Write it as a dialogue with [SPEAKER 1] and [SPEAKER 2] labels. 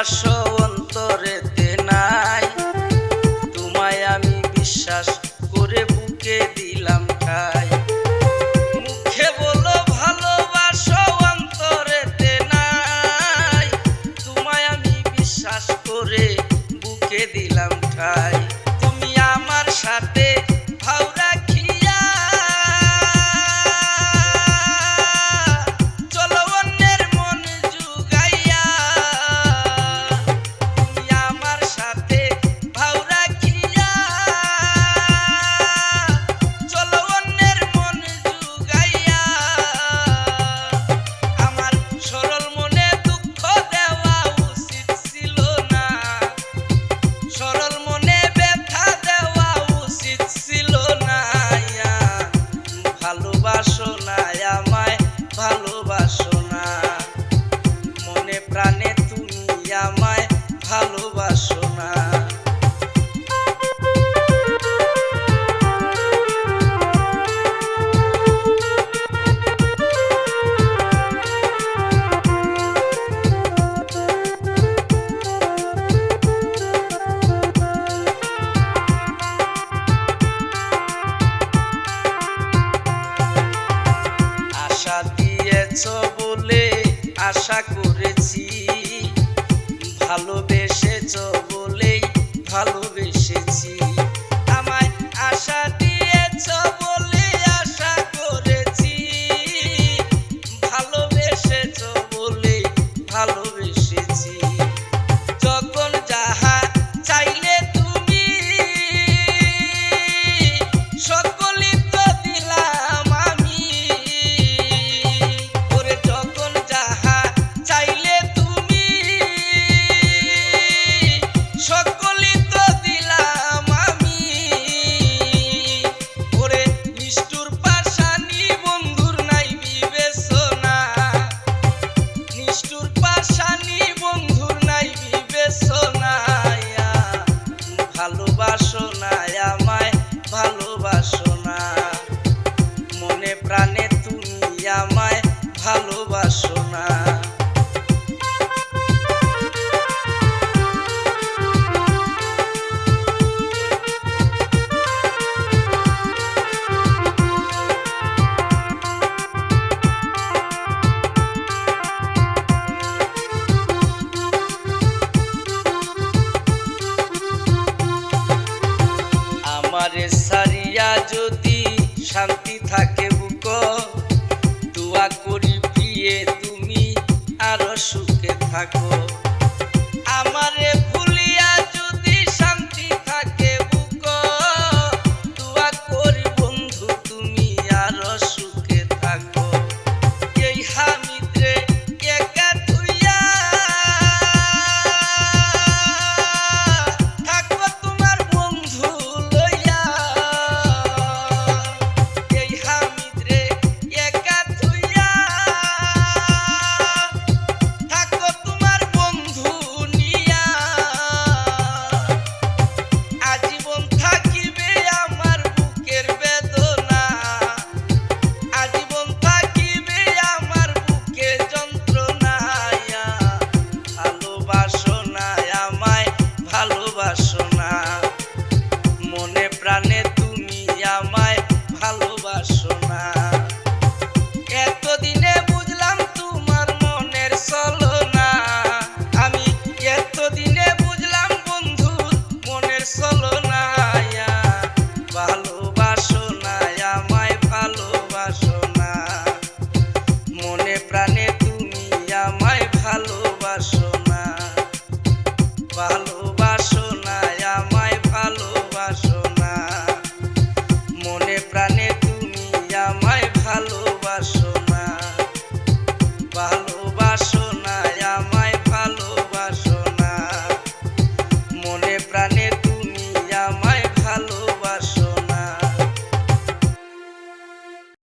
[SPEAKER 1] ভাষ্য অন্তরেতে নাই। তোমায় আমি বিশ্বাস করে বুকে দিলাম খাই মুখে বলো ভালোবাসো অন্তরেতে নাই। তোমায় আমি বিশ্বাস করে বুকে দিলাম খাই তুমি আমার সাথে গেছ বলে আশা করেছি। ভালোবেসেছ বলেই ভালোবেসে শান্তি থাকে বুক। দোয়া করি দিয়ে তুমি আরও সুখে থাকো। ভালো